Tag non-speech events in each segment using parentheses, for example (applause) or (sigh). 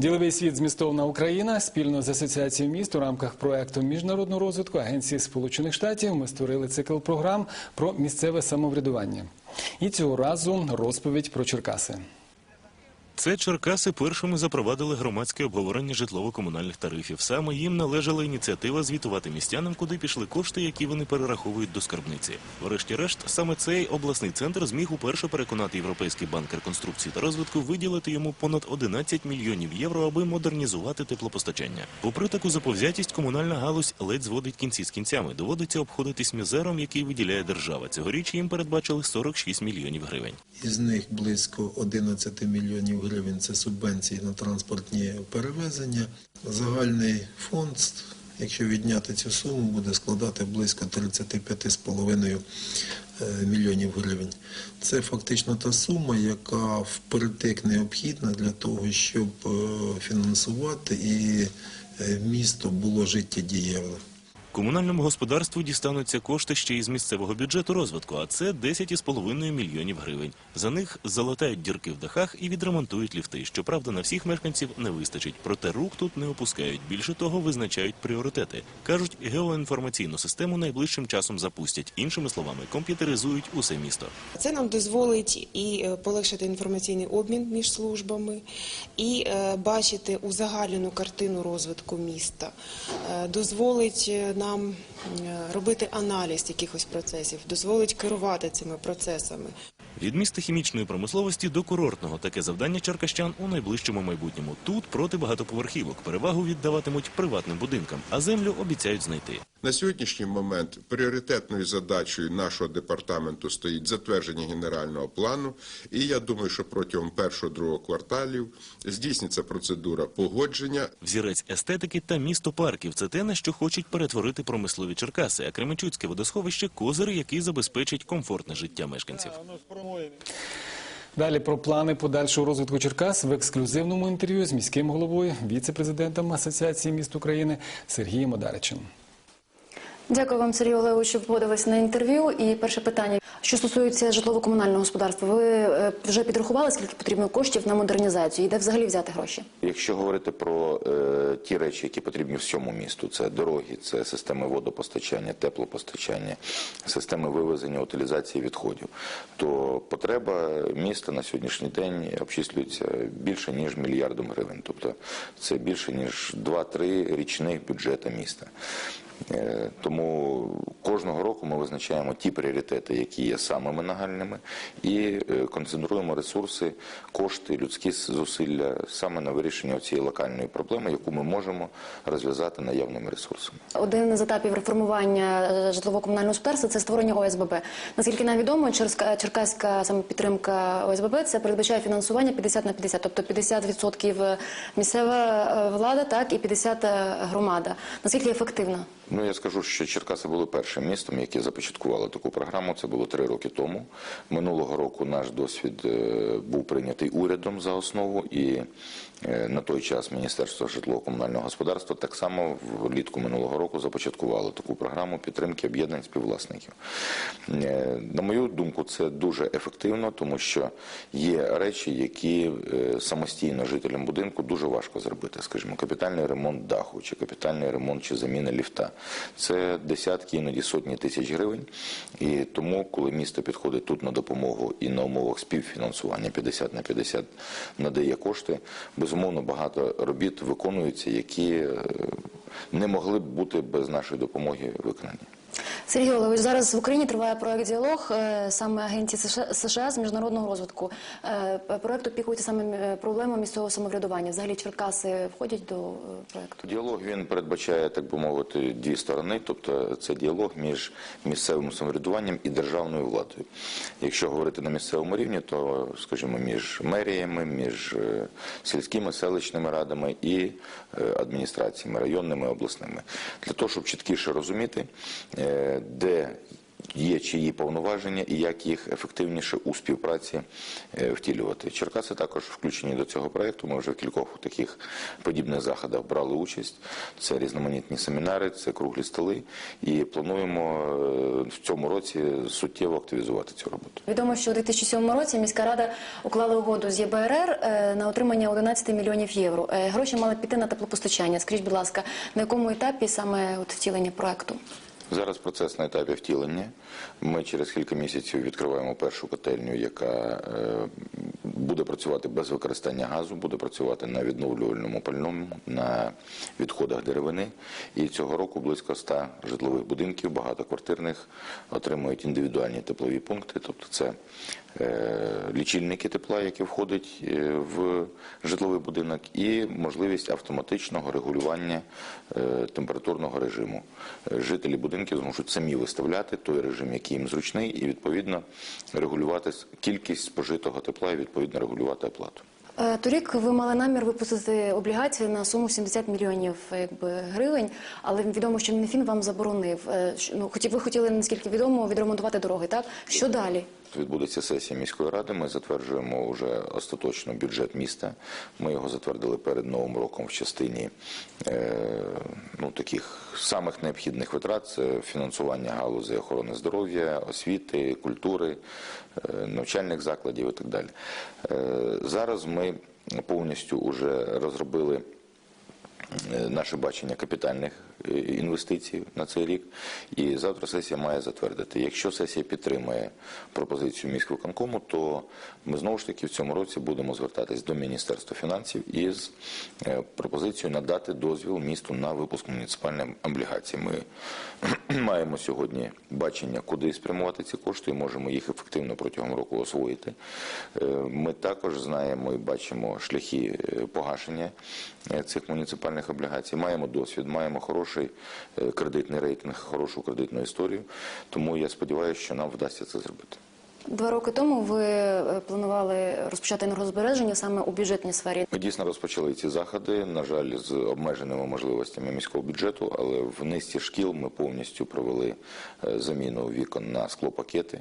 Діловий світ змістовна Україна спільно з асоціацією міст у рамках проекту міжнародного розвитку Агенції Сполучених Штатів ми створили цикл програм про місцеве самоврядування. І цього разу розповідь про Черкаси. Це Черкаси першими запровадили громадське обговорення житлово-комунальних тарифів. Саме їм належала ініціатива звітувати містянам, куди пішли кошти, які вони перераховують до скарбниці. Врешті-решт, саме цей обласний центр зміг уперше переконати Європейський банк реконструкції та розвитку виділити йому понад 11 мільйонів євро, аби модернізувати теплопостачання. Попри таку заповзятість, комунальна галузь ледь зводить кінці з кінцями. Доводиться обходитись мізером, який виділяє держава. Цьогоріч їм передбачили 46 мільйонів гривень. Із них близько 11 мільйонів гривень це субвенції на транспортні перевезення. Загальний фонд, якщо відняти цю суму, буде складати близько 35,5 е, мільйонів гривень. Це фактично та сума, яка впритик необхідна для того, щоб е, фінансувати і е, місто було життєдієве. Комунальному господарству дістануться кошти ще із місцевого бюджету розвитку, а це 10,5 мільйонів гривень. За них залатають дірки в дахах і відремонтують ліфти. Щоправда, на всіх мешканців не вистачить. Проте рук тут не опускають. Більше того, визначають пріоритети. кажуть, геоінформаційну систему найближчим часом запустять. Іншими словами, комп'ютеризують усе місто. Це нам дозволить і е, полегшити інформаційний обмін між службами, і е, бачити узагальнену картину розвитку міста, Е, дозволить нам е, робити аналіз якихось процесів, дозволить керувати цими процесами. Від міста хімічної промисловості до курортного таке завдання черкащан у найближчому майбутньому. Тут проти багатоповерхівок перевагу віддаватимуть приватним будинкам, а землю обіцяють знайти. На сьогоднішній момент пріоритетною задачею нашого департаменту стоїть затвердження генерального плану, і я думаю, що протягом першого-другого кварталів здійсниться процедура погодження Взірець естетики та місто парків це те, на що хочуть перетворити промислові Черкаси, а Кременчуцьке водосховище козир, який забезпечить комфортне життя мешканців. Далі про плани подальшого розвитку Черкас в ексклюзивному інтерв'ю з міським головою, віце-президентом Асоціації міст України Сергієм Одаричем. Дякую вам, Сергій Олегович, що погодились на інтерв'ю. І перше питання, що стосується житлово-комунального господарства, ви е, вже підрахували, скільки потрібно коштів на модернізацію і де взагалі взяти гроші? Якщо говорити про е, ті речі, які потрібні всьому місту, це дороги, це системи водопостачання, теплопостачання, системи вивезення, утилізації відходів, то потреба міста на сьогоднішній день обчислюється більше ніж мільярдом гривень. Тобто це більше ніж 2-3 річних бюджета міста. Е, Тому кожного року ми визначаємо ті пріоритети, які є самими нагальними, і е, концентруємо ресурси, кошти, людські зусилля саме на вирішення цієї локальної проблеми, яку ми можемо розв'язати наявними ресурсами. Один з етапів реформування е, житлово-комунального господарства це створення ОСББ. Наскільки нам відомо, черкаська саме підтримка ОСББ це передбачає фінансування 50 на 50, тобто 50% місцева влада, так і 50% громада. Наскільки ефективно? Ну я скажу, що Черкаси були першим містом, яке започаткувало таку програму. Це було три роки тому. Минулого року наш досвід е, був прийнятий урядом за основу, і е, на той час Міністерство житлово-комунального господарства так само влітку минулого року започаткувало таку програму підтримки об'єднань співвласників. Е, На мою думку, це дуже ефективно, тому що є речі, які самостійно жителям будинку дуже важко зробити. Скажімо, капітальний ремонт даху, чи капітальний ремонт, чи заміна ліфта. Це десятки, іноді сотні тисяч гривень. І тому, коли місто підходить тут на допомогу і на умовах співфінансування 50 на 50 надає кошти, безумовно багато робіт виконуються, які е, не могли б бути без нашої допомоги виконані. Сергій Олегович, зараз в Україні триває проект діалог е, саме агенції США, з міжнародного розвитку. Е, Проект опікується саме е, проблемою місцевого самоврядування. Взагалі Черкаси входять до проекту. Діалог він передбачає, так би мовити, дві сторони, тобто це діалог між місцевим самоврядуванням і державною владою. Якщо говорити на місцевому рівні, то, скажімо, між меріями, між сільськими селищними радами і адміністраціями, районними, обласними, для того, щоб чіткіше розуміти, де є чиї повноваження і як їх ефективніше у співпраці е, втілювати. Черкаси також включені до цього проєкту. Ми вже в кількох таких подібних заходах брали участь. Це різноманітні семінари, це круглі столи. І плануємо е, в цьому році суттєво активізувати цю роботу. Відомо, що у 2007 році міська рада уклала угоду з ЄБРР е, на отримання 11 мільйонів євро. Гроші мали піти на теплопостачання. Скажіть, будь ласка, на якому етапі саме от втілення проекту? Зараз процес на етапі втілення. Ми через кілька місяців відкриваємо першу котельню, яка е, буде працювати без використання газу, буде працювати на відновлювальному пальному, на відходах деревини. І цього року близько 100 житлових будинків, багатоквартирних, отримують індивідуальні теплові пункти. Тобто це лічильники тепла, які входять е, в житловий будинок, і можливість автоматичного регулювання е, температурного режиму. Е, Жителі будинків зможуть самі виставляти той режим, який їм зручний, і відповідно регулювати кількість спожитого тепла і відповідно регулювати оплату. Е, Торік ви мали намір випустити облігації на суму 70 мільйонів якби, гривень, але відомо, що Мінфін вам заборонив. Е, Ну, ви хотіли, наскільки відомо, відремонтувати дороги, так? Що далі? Відбудеться сесія міської ради. Ми затверджуємо вже остаточно бюджет міста. Ми його затвердили перед новим роком в частині е, ну, таких самих необхідних витрат: це фінансування галузі охорони здоров'я, освіти, культури, е, навчальних закладів і так далі. Е, зараз ми повністю вже розробили наше бачення капітальних інвестицій на цей рік. І завтра сесія має затвердити. Якщо сесія підтримує пропозицію міськвиконкому, то ми знову ж таки в цьому році будемо звертатись до Міністерства фінансів із е, пропозицією надати дозвіл місту на випуск муніципальних облігацій. Ми (clears throat) маємо сьогодні бачення, куди спрямувати ці кошти, і можемо їх ефективно протягом року освоїти. Е, Ми також знаємо і бачимо шляхи е, погашення е, цих муніципальних облігацій. Маємо досвід, маємо хороший е, кредитний рейтинг, хорошу кредитну історію. Тому я сподіваюся, що нам вдасться це зробити. Два роки тому ви е, планували розпочати енергозбереження саме у бюджетній сфері. Ми дійсно розпочали ці заходи, на жаль, з обмеженими можливостями міського бюджету, але в низці шкіл ми повністю провели е, заміну вікон на склопакети.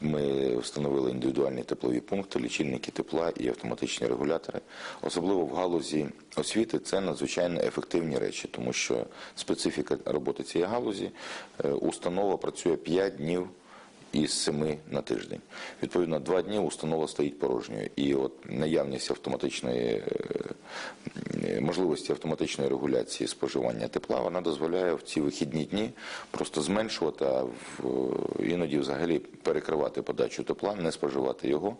Ми встановили індивідуальні теплові пункти, лічильники тепла і автоматичні регулятори. Особливо в галузі освіти це надзвичайно ефективні речі, тому що специфіка роботи цієї галузі е, установа працює 5 днів із семи на тиждень. Відповідно, два дні установа стоїть порожньою. І от наявність автоматичної е, можливості автоматичної регуляції споживання тепла, вона дозволяє в ці вихідні дні просто зменшувати, а іноді взагалі перекривати подачу тепла, не споживати його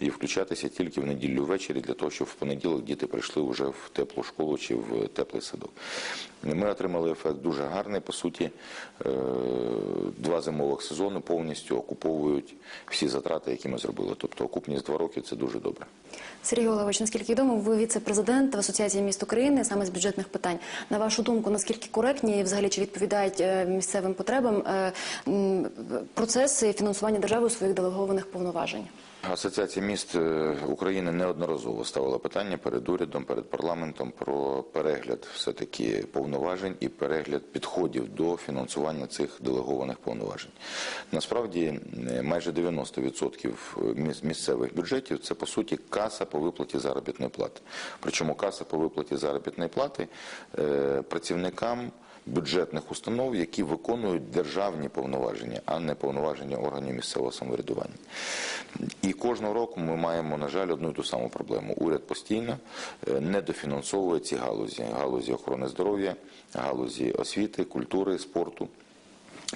і включатися тільки в неділю ввечері для того, щоб в понеділок діти прийшли вже в теплу школу чи в теплий садок. Ми отримали ефект дуже гарний. По суті, е, два зимових сезони повністю окуповують всі затрати, які ми зробили. Тобто окупність два роки це дуже добре. Сергій Олегович, наскільки відомо, ви віце-президент в Асоціації міст України саме з бюджетних питань. На вашу думку, наскільки коректні і взагалі чи відповідають е, місцевим потребам е, процеси фінансування держави своїх делегованих повноважень? Асоціація міст е, України неодноразово ставила питання перед урядом, перед парламентом про перегляд все-таки повноважень і перегляд підходів до фінансування цих делегованих повноважень. Насправді е, майже 90% місцевих бюджетів це по суті каса по виплаті заробітної плати. Причому каса по виплаті заробітної плати е, працівникам бюджетних установ, які виконують державні повноваження, а не повноваження органів місцевого самоврядування. І кожного року ми маємо, на жаль, одну і ту саму проблему. Уряд постійно е, недофінансовує ці галузі, галузі охорони здоров'я, галузі освіти, культури, спорту.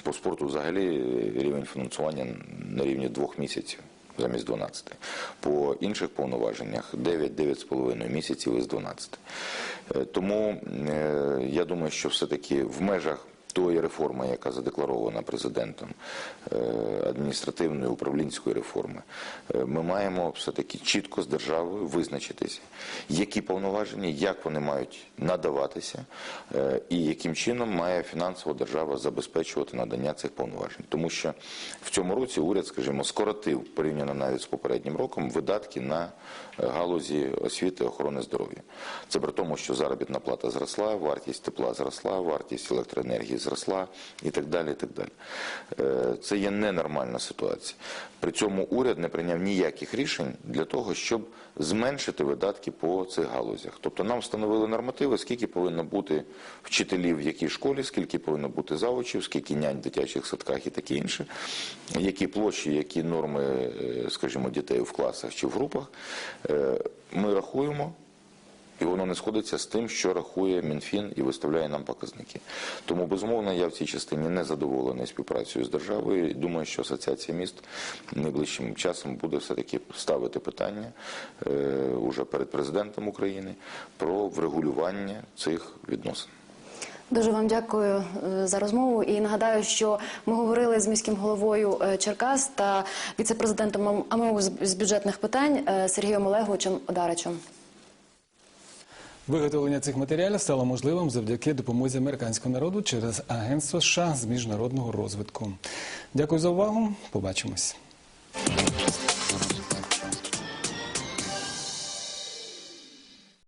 По спорту взагалі е, рівень фінансування на рівні двох місяців замість 12. По інших повноваженнях 9-9,5 місяців із 12. Е, Тому е, я думаю, що все-таки в межах тої реформи, яка задекларована президентом, е, адміністративної управлінської реформи, е, ми маємо все-таки чітко з державою визначитися, які повноваження, як вони мають надаватися, е, і яким чином має фінансово держава забезпечувати надання цих повноважень. Тому що в цьому році уряд, скажімо, скоротив порівняно навіть з попереднім роком видатки на галузі освіти охорони здоров'я. Це при тому, що заробітна плата зросла, вартість тепла зросла, вартість електроенергії зросла і так далі. І так далі. Е, Це є ненормальна ситуація. При цьому уряд не прийняв ніяких рішень для того, щоб зменшити видатки по цих галузях. Тобто нам встановили нормативи, скільки повинно бути вчителів в якій школі, скільки повинно бути завучів, скільки нянь в дитячих садках і таке інше, які площі, які норми, е, скажімо, дітей в класах чи в групах. Е, Ми рахуємо. І воно не сходиться з тим, що рахує Мінфін і виставляє нам показники. Тому, безумовно, я в цій частині не задоволений співпрацею з державою. Думаю, що Асоціація міст найближчим часом буде все-таки ставити питання е, уже перед президентом України про врегулювання цих відносин. Дуже вам дякую е, за розмову. І нагадаю, що ми говорили з міським головою е, Черкас та віце-президентом АМО з- бюджетних питань Сергієм Олеговичем Одаричем. Виготовлення цих матеріалів стало можливим завдяки допомозі американського народу через Агентство США з міжнародного розвитку. Дякую за увагу. Побачимось.